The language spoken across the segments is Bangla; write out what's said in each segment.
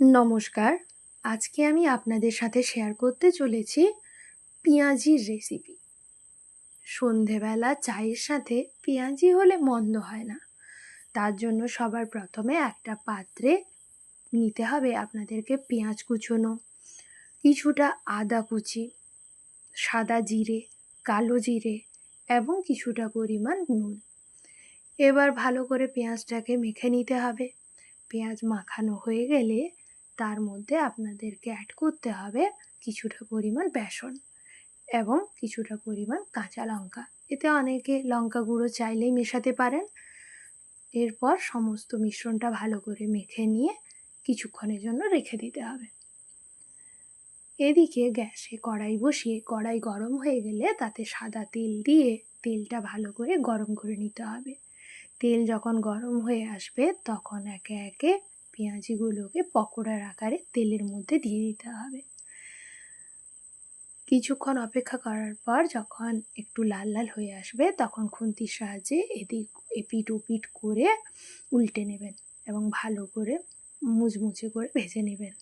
নমস্কার। আজকে আমি আপনাদের সাথে শেয়ার করতে চলেছি পেঁয়াজির রেসিপি সন্ধেবেলা চায়ের সাথে পেঁয়াজি হলে মন্দ হয় না। তার জন্য সবার প্রথমে একটা পাত্রে নিতে হবে আপনাদেরকে পেঁয়াজ কুচোনো, কিছুটা আদা কুচি, সাদা জিরে, কালো জিরে এবং কিছুটা পরিমাণ নুন। এবার ভালো করে পেঁয়াজটাকে মেখে নিতে হবে। পেঁয়াজ মাখানো হয়ে গেলে তার মধ্যে আপনাদেরকে অ্যাড করতে হবে কিছুটা পরিমাণ বেসন এবং কিছুটা পরিমাণ কাঁচা লঙ্কা। এতে অনেকে লঙ্কা গুঁড়ো চাইলেই মেশাতে পারেন। এরপর সমস্ত মিশ্রণটা ভালো করে মেখে নিয়ে কিছুক্ষণের জন্য রেখে দিতে হবে। এদিকে গ্যাসে কড়াই বসিয়ে, কড়াই গরম হয়ে গেলে তাতে সাদা তেল দিয়ে তেলটা ভালো করে গরম করে নিতে হবে। তেল যখন গরম হয়ে আসবে তখন একে একে পেঁয়াজিগুলোকে পকোড়ার আকারে তেলের মধ্যে দিয়ে দিতে হবে। কিছুক্ষণ অপেক্ষা করার পর যখন একটু লাল লাল হয়ে আসবে, তখন খুন্তির সাহায্যে এদিক এপিট ওপিট করে উল্টে নেবেন এবং ভালো করে মুচমুচে করে ভেজে নেবেন।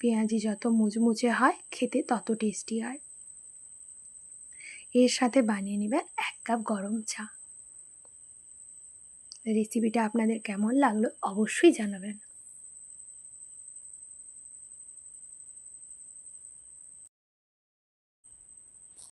পেঁয়াজি যত মুচমুচে হয়, খেতে তত টেস্টি হয়। এর সাথে বানিয়ে নেবেন এক কাপ গরম চা। রেসিপিটা আপনাদের কেমন লাগল অবশ্যই জানাবেন।